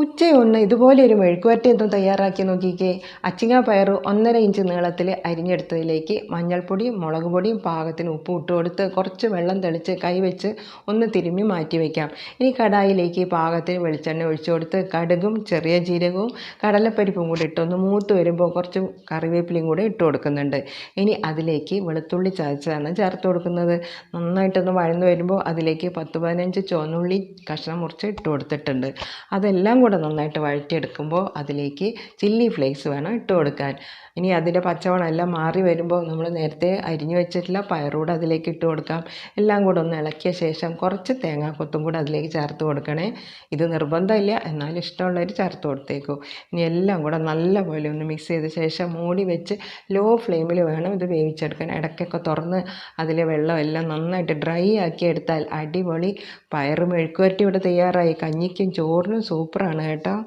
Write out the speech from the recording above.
ഉച്ചയൂണ് ഇതുപോലെ ഒരു മെഴുക്കുവരട്ടി ഒന്ന് തയ്യാറാക്കി നോക്കിക്കേ. അച്ചിങ്ങ പയർ ഒന്നര ഇഞ്ച് നീളത്തിൽ അരിഞ്ഞെടുത്തതിലേക്ക് മഞ്ഞൾപ്പൊടിയും മുളക് പൊടിയും പാകത്തിന് ഉപ്പ് ഇട്ട് കൊടുത്ത് കുറച്ച് വെള്ളം തെളിച്ച് കൈവച്ച് ഒന്ന് തിരുമ്മി മാറ്റി വയ്ക്കാം ഇനി കടായിലേക്ക് പാകത്തിന് വെളിച്ചെണ്ണ ഒഴിച്ചു കൊടുത്ത് കടുകും ചെറിയ ജീരകവും കടലപ്പരിപ്പും കൂടി ഇട്ടൊന്ന് മൂത്ത് വരുമ്പോൾ കുറച്ച് കറിവേപ്പിലയും കൂടെ ഇട്ട് കൊടുക്കുന്നുണ്ട്. ഇനി അതിലേക്ക് വെളുത്തുള്ളി ചതച്ചതാണ് ചേർത്ത് കൊടുക്കുന്നത്. നന്നായിട്ടൊന്ന് വഴന്നു വരുമ്പോൾ അതിലേക്ക് പത്ത് പതിനഞ്ച് ചുവന്നുള്ളി കഷ്ണം മുറിച്ച് ഇട്ട് കൊടുത്തിട്ടുണ്ട്. അതെല്ലാം കൂടെ നന്നായിട്ട് വഴറ്റിയെടുക്കുമ്പോൾ അതിലേക്ക് ചില്ലി ഫ്ലേക്സ് വേണം ഇട്ട് കൊടുക്കാൻ. ഇനി അതിന്റെ പച്ചവണം എല്ലാം മാറി വരുമ്പോൾ നമ്മൾ നേരത്തെ അരിഞ്ഞു വെച്ചിട്ടുള്ള പയറൂടെ അതിലേക്ക് ഇട്ട് കൊടുക്കാം. എല്ലാം കൂടെ ഒന്ന് ഇളക്കിയ ശേഷം കുറച്ച് തേങ്ങാക്കൊത്തും കൂടെ അതിലേക്ക് ചേർത്ത് കൊടുക്കണേ. ഇത് നിർബന്ധമില്ല എന്നാലും ഇഷ്ടമുള്ളവർ ചേർത്ത് കൊടുത്തേക്കൂ. ഇനി എല്ലാം കൂടെ നല്ലപോലെ ഒന്ന് മിക്സ് ചെയ്ത ശേഷം മൂടി വെച്ച് ലോ ഫ്ലെയിമിൽ വേണം ഇത് വേവിച്ചെടുക്കാൻ. ഇടയ്ക്കൊക്കെ തുറന്ന് അതിലെ വെള്ളം എല്ലാം നന്നായിട്ട് ഡ്രൈ ആക്കി എടുത്താൽ അടിപൊളി. പയറ് മെഴുക്കുവരട്ടി ഇവിടെ തയ്യാറായി. കഞ്ഞിക്കും ചോറിനും സൂപ്പറാണ് കേട്ടോ.